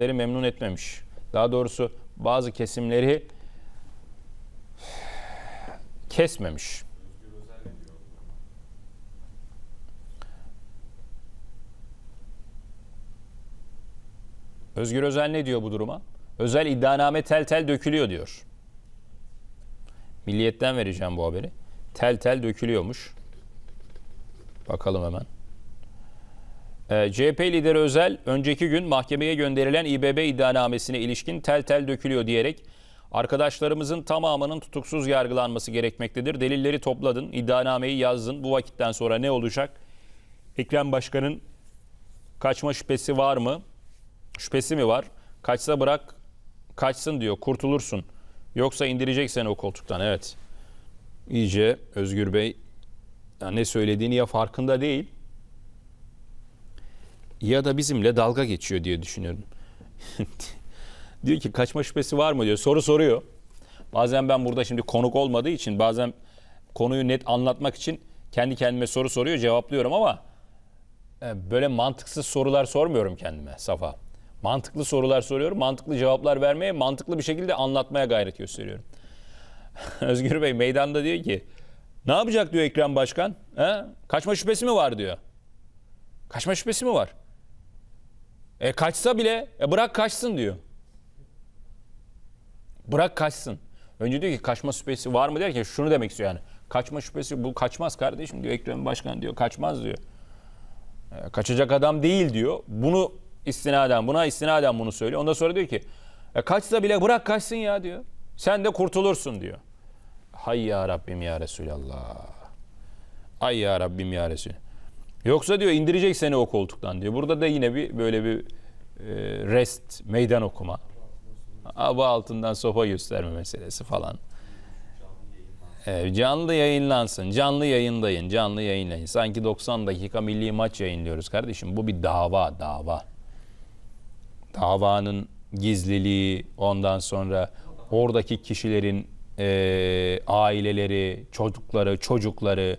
memnun etmemiş. Daha doğrusu bazı kesimleri kesmemiş. Özgür Özel ne diyor bu duruma? Özel iddianame tel tel dökülüyor diyor. Milliyetten vereceğim bu haberi. Tel tel dökülüyormuş. Bakalım hemen. Ee, CHP lideri Özel önceki gün mahkemeye gönderilen İBB iddianamesine ilişkin tel tel dökülüyor diyerek arkadaşlarımızın tamamının tutuksuz yargılanması gerekmektedir. Delilleri topladın, iddianameyi yazdın. Bu vakitten sonra ne olacak? Ekrem Başkan'ın kaçma şüphesi var mı? Şüphesi mi var? Kaçsa bırak, kaçsın diyor. Kurtulursun. Yoksa indirecek seni o koltuktan. Evet. İyice Özgür Bey ya ne söylediğini ya farkında değil ya da bizimle dalga geçiyor diye düşünüyorum. diyor ki kaçma şüphesi var mı diyor. Soru soruyor. Bazen ben burada şimdi konuk olmadığı için bazen konuyu net anlatmak için kendi kendime soru soruyor cevaplıyorum ama e, böyle mantıksız sorular sormuyorum kendime Safa. Mantıklı sorular soruyorum. Mantıklı cevaplar vermeye, mantıklı bir şekilde anlatmaya gayret gösteriyorum. Özgür Bey meydanda diyor ki ne yapacak diyor Ekrem Başkan? He? Kaçma şüphesi mi var diyor. Kaçma şüphesi mi var? E kaçsa bile e bırak kaçsın diyor. Bırak kaçsın. Önce diyor ki kaçma şüphesi var mı derken şunu demek istiyor yani. Kaçma şüphesi bu kaçmaz kardeşim diyor Ekrem Başkan diyor kaçmaz diyor. E, kaçacak adam değil diyor. Bunu istinaden buna istinaden bunu söylüyor. Ondan sonra diyor ki e, kaçsa bile bırak kaçsın ya diyor. Sen de kurtulursun diyor. Hay ya Rabbim ya Resulallah. Ay ya Rabbim ya Resul. Yoksa diyor indirecek seni o koltuktan diyor. Burada da yine bir böyle bir e, rest, meydan okuma. Aba altından sopa gösterme meselesi falan. E, canlı yayınlansın. Canlı yayındayın. Canlı yayınlayın. Sanki 90 dakika milli maç yayınlıyoruz kardeşim. Bu bir dava, dava. Davanın gizliliği, ondan sonra oradaki kişilerin e, aileleri, çocukları, çocukları.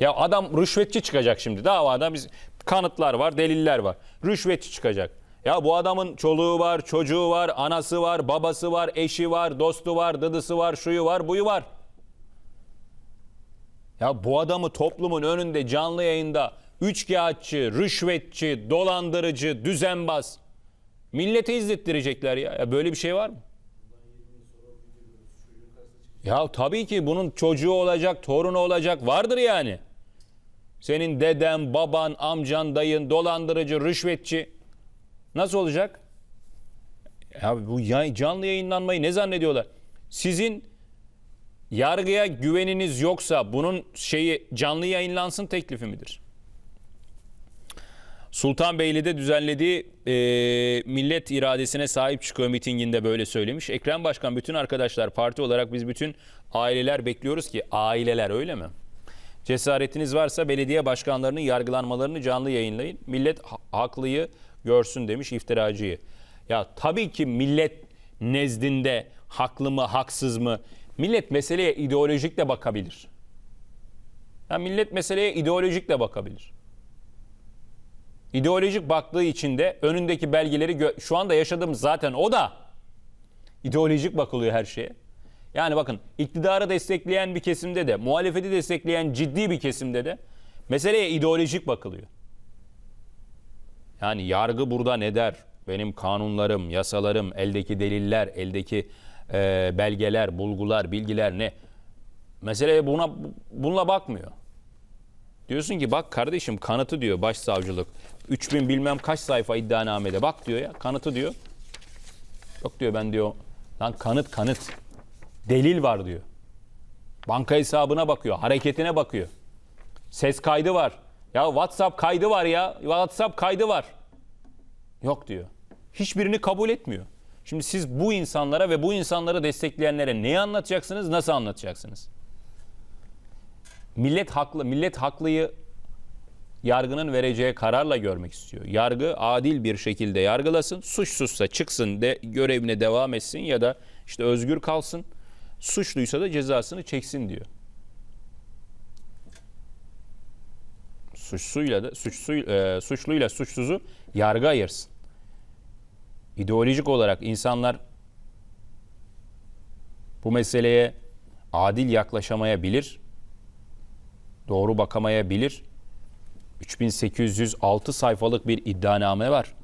Ya adam rüşvetçi çıkacak şimdi. Davada biz kanıtlar var, deliller var. Rüşvetçi çıkacak. Ya bu adamın çoluğu var, çocuğu var, anası var, babası var, eşi var, dostu var, dıdısı var, şuyu var, buyu var. Ya bu adamı toplumun önünde canlı yayında üçkağıtçı, rüşvetçi, dolandırıcı, düzenbaz millete izlettirecekler ya. ya böyle bir şey var mı? Ya tabii ki bunun çocuğu olacak, torunu olacak vardır yani. Senin deden, baban, amcan, dayın dolandırıcı, rüşvetçi nasıl olacak? Ya bu canlı yayınlanmayı ne zannediyorlar? Sizin yargıya güveniniz yoksa bunun şeyi canlı yayınlansın teklifi midir? Sultanbeyli'de düzenlediği e, millet iradesine sahip çıkıyor mitinginde böyle söylemiş. Ekrem Başkan bütün arkadaşlar parti olarak biz bütün aileler bekliyoruz ki aileler öyle mi? Cesaretiniz varsa belediye başkanlarının yargılanmalarını canlı yayınlayın. Millet ha- haklıyı görsün demiş iftiracıyı. Ya tabii ki millet nezdinde haklı mı haksız mı? Millet meseleye ideolojikle bakabilir. Ya millet meseleye ideolojikle bakabilir. İdeolojik baktığı için de önündeki belgeleri şu anda yaşadığımız zaten o da ideolojik bakılıyor her şeye. Yani bakın iktidarı destekleyen bir kesimde de muhalefeti destekleyen ciddi bir kesimde de meseleye ideolojik bakılıyor. Yani yargı burada ne der? Benim kanunlarım, yasalarım, eldeki deliller, eldeki e, belgeler, bulgular, bilgiler ne? Meseleye buna bununla bakmıyor. Diyorsun ki bak kardeşim kanıtı diyor başsavcılık. 3000 bilmem kaç sayfa iddianamede bak diyor ya kanıtı diyor. Yok diyor ben diyor lan kanıt kanıt. Delil var diyor. Banka hesabına bakıyor, hareketine bakıyor. Ses kaydı var. Ya WhatsApp kaydı var ya. WhatsApp kaydı var. Yok diyor. Hiçbirini kabul etmiyor. Şimdi siz bu insanlara ve bu insanları destekleyenlere neyi anlatacaksınız, nasıl anlatacaksınız? Millet haklı, millet haklıyı yargının vereceği kararla görmek istiyor. Yargı adil bir şekilde yargılasın, suçsuzsa çıksın de görevine devam etsin ya da işte özgür kalsın. Suçluysa da cezasını çeksin diyor. Suçsuyla da suçsu, e, suçluyla suçsuzu yargı ayırsın. ideolojik olarak insanlar bu meseleye adil yaklaşamayabilir, doğru bakamayabilir. 3806 sayfalık bir iddianame var.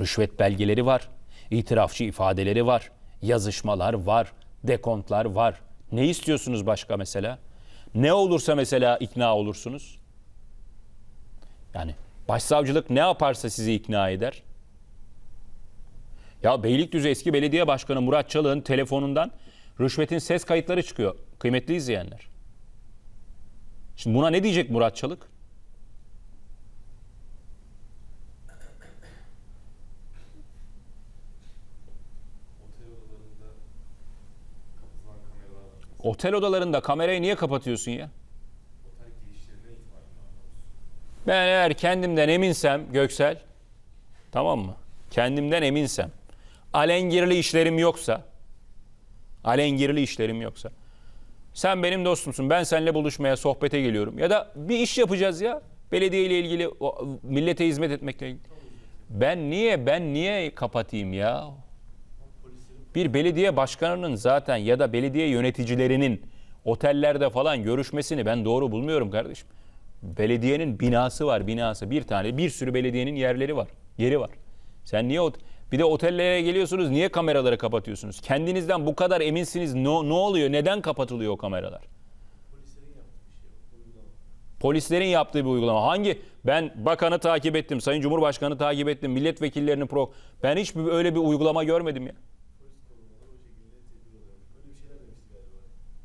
Rüşvet belgeleri var. itirafçı ifadeleri var. Yazışmalar var. Dekontlar var. Ne istiyorsunuz başka mesela? Ne olursa mesela ikna olursunuz. Yani başsavcılık ne yaparsa sizi ikna eder. Ya Beylikdüzü eski belediye başkanı Murat Çalık'ın telefonundan rüşvetin ses kayıtları çıkıyor. Kıymetli izleyenler. Şimdi buna ne diyecek Murat Çalık? Otel odalarında kapatılan kameralar var. Otel odalarında kamerayı niye kapatıyorsun ya? Ben eğer kendimden eminsem Göksel, tamam mı? Kendimden eminsem, alengirli işlerim yoksa, alengirli işlerim yoksa, sen benim dostumsun, ben seninle buluşmaya, sohbete geliyorum. Ya da bir iş yapacağız ya, belediye ile ilgili, millete hizmet etmekle ilgili. Ben niye, ben niye kapatayım ya? Bir belediye başkanının zaten ya da belediye yöneticilerinin otellerde falan görüşmesini ben doğru bulmuyorum kardeşim. Belediyenin binası var binası. Bir tane bir sürü belediyenin yerleri var. Yeri var. Sen niye ot- bir de otellere geliyorsunuz niye kameraları kapatıyorsunuz? Kendinizden bu kadar eminsiniz ne, ne oluyor? Neden kapatılıyor o kameralar? Polislerin yaptığı bir uygulama. Hangi? Ben bakanı takip ettim, Sayın Cumhurbaşkanı takip ettim, milletvekillerinin pro... Ben hiç öyle bir uygulama görmedim ya.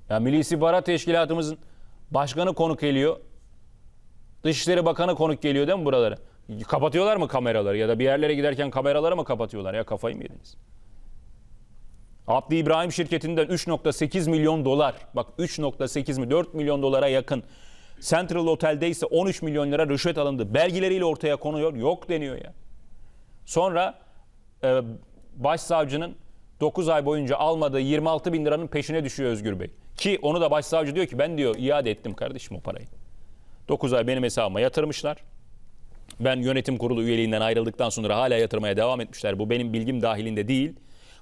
Ya Milli İstihbarat Teşkilatımızın başkanı konuk geliyor. Dışişleri Bakanı konuk geliyor değil mi buralara? Kapatıyorlar mı kameraları ya da bir yerlere giderken kameraları mı kapatıyorlar ya kafayı mı yediniz? Abdi İbrahim şirketinden 3.8 milyon dolar bak 3.8 mi 4 milyon dolara yakın Central Otel'de ise 13 milyon lira rüşvet alındı. Belgeleriyle ortaya konuyor. Yok deniyor ya. Sonra e, başsavcının 9 ay boyunca almadığı 26 bin liranın peşine düşüyor Özgür Bey. Ki onu da başsavcı diyor ki ben diyor iade ettim kardeşim o parayı. 9 ay benim hesabıma yatırmışlar. Ben yönetim kurulu üyeliğinden ayrıldıktan sonra hala yatırmaya devam etmişler. Bu benim bilgim dahilinde değil.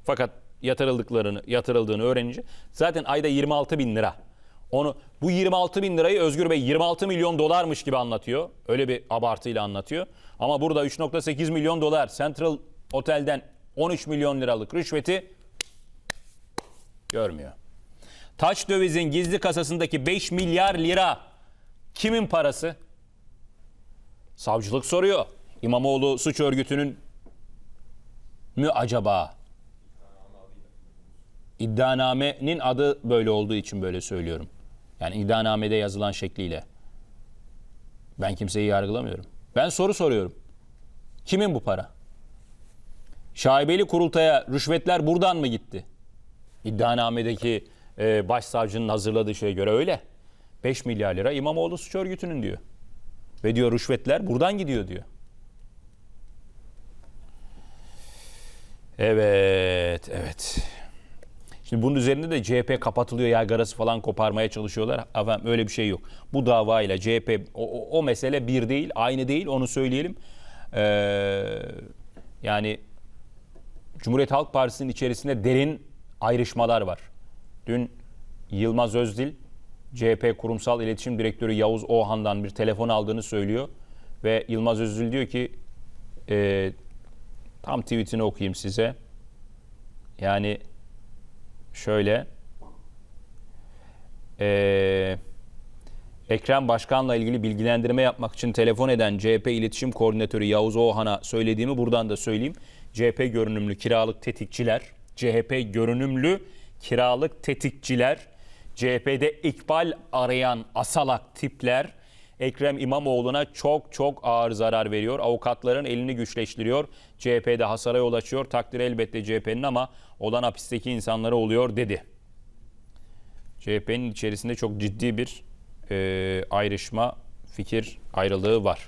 Fakat yatırıldıklarını, yatırıldığını öğrenince zaten ayda 26 bin lira. Onu bu 26 bin lirayı Özgür Bey 26 milyon dolarmış gibi anlatıyor. Öyle bir abartıyla anlatıyor. Ama burada 3.8 milyon dolar Central Otel'den 13 milyon liralık rüşveti görmüyor. Taç dövizin gizli kasasındaki 5 milyar lira kimin parası? Savcılık soruyor. İmamoğlu suç örgütünün mü acaba? İddianamenin adı böyle olduğu için böyle söylüyorum. Yani iddianamede yazılan şekliyle. Ben kimseyi yargılamıyorum. Ben soru soruyorum. Kimin bu para? Şaibeli kurultaya rüşvetler buradan mı gitti? İddianamedeki e, başsavcının hazırladığı şeye göre öyle. 5 milyar lira İmamoğlu suç örgütünün diyor. Ve diyor rüşvetler buradan gidiyor diyor. Evet, evet. Şimdi bunun üzerinde de CHP kapatılıyor yaygarası falan koparmaya çalışıyorlar. Efendim öyle bir şey yok. Bu davayla CHP o, o, o mesele bir değil, aynı değil onu söyleyelim. Ee, yani Cumhuriyet Halk Partisi'nin içerisinde derin ayrışmalar var. Dün Yılmaz Özdil CHP Kurumsal İletişim Direktörü Yavuz Oğan'dan bir telefon aldığını söylüyor. Ve Yılmaz Özdil diyor ki e, tam tweetini okuyayım size. Yani şöyle e, Ekrem Başkan'la ilgili bilgilendirme yapmak için telefon eden CHP İletişim Koordinatörü Yavuz Oğan'a söylediğimi buradan da söyleyeyim. CHP görünümlü kiralık tetikçiler, CHP görünümlü kiralık tetikçiler, CHP'de ikbal arayan asalak tipler Ekrem İmamoğlu'na çok çok ağır zarar veriyor. Avukatların elini güçleştiriyor. CHP'de hasara yol açıyor. Takdir elbette CHP'nin ama olan hapisteki insanlara oluyor dedi. CHP'nin içerisinde çok ciddi bir e, ayrışma, fikir ayrılığı var.